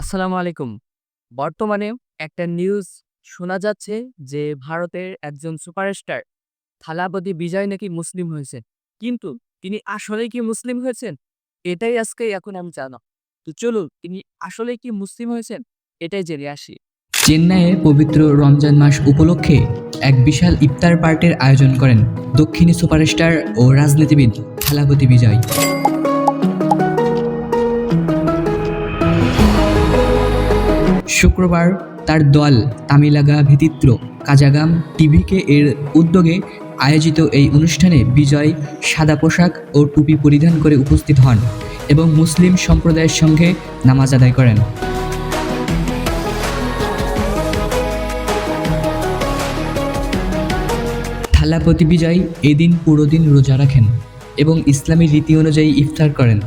আসসালামু আলাইকুম। বর্তমানে একটা নিউজ শোনা যাচ্ছে যে ভারতের একজন সুপারস্টার থালাপতি বিজয় নাকি মুসলিম হয়েছেন কিন্তু তিনি আসলেই কি মুসলিম হয়েছেন? এটাই আজকে এখন আমি জানো। তো চলুন তিনি আসলেই কি মুসলিম হয়েছেন? এটাই জেনে আসি। চেন্নাইয়ে পবিত্র রমজান মাস উপলক্ষে এক বিশাল ইফতার পার্টির আয়োজন করেন দক্ষিণী সুপারস্টার ও রাজনীতিবিদ থালাপতি বিজয়। শুক্রবার তার দল তামিলাগা ভিতিত্র কাজাগাম টিভিকে এর উদ্যোগে আয়োজিত এই অনুষ্ঠানে বিজয় সাদা পোশাক ও টুপি পরিধান করে উপস্থিত হন এবং মুসলিম সম্প্রদায়ের সঙ্গে নামাজ আদায় করেন। থালাপতি বিজয় এদিন পুরো দিন রোজা রাখেন এবং ইসলামী রীতি অনুযায়ী ইফতার করেন,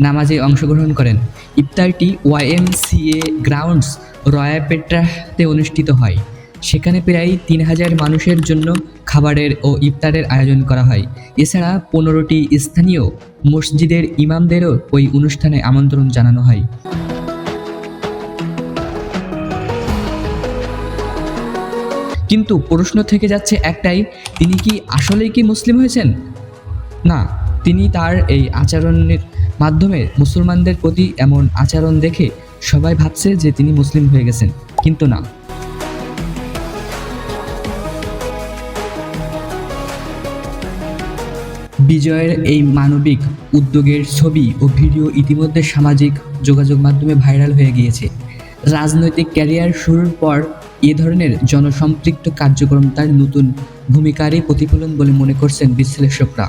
নামাজে অংশগ্রহণ করেন। ইফতারটি ওয়াইএমসিএ গ্রাউন্ডস রয়াপেট্রাতে অনুষ্ঠিত হয়। সেখানে প্রায় তিন হাজার মানুষের জন্য খাবারের ও ইফতারের আয়োজন করা হয়। এছাড়া পনেরোটি স্থানীয় মসজিদের ইমামদেরও ওই অনুষ্ঠানে আমন্ত্রণ জানানো হয়। কিন্তু প্রশ্ন থেকে যাচ্ছে একটাই, তিনি কি আসলেই কি মুসলিম হয়েছেন? না, তিনি তার এই আচরণের মাধ্যমে মুসলমানদের প্রতি এমন আচরণ দেখে সবাই ভাবছে যে তিনি মুসলিম হয়ে গেছেন, কিন্তু না। বিজয়ের এই মানবিক উদ্যোগের ছবি ও ভিডিও ইতিমধ্যে সামাজিক যোগাযোগ মাধ্যমে ভাইরাল হয়ে গিয়েছে। রাজনৈতিক ক্যারিয়ার শুরুর পর এ ধরনের জনসম্পৃক্ত কার্যক্রম তার নতুন ভূমিকারই প্রতিফলন বলে মনে করছেন বিশ্লেষকরা।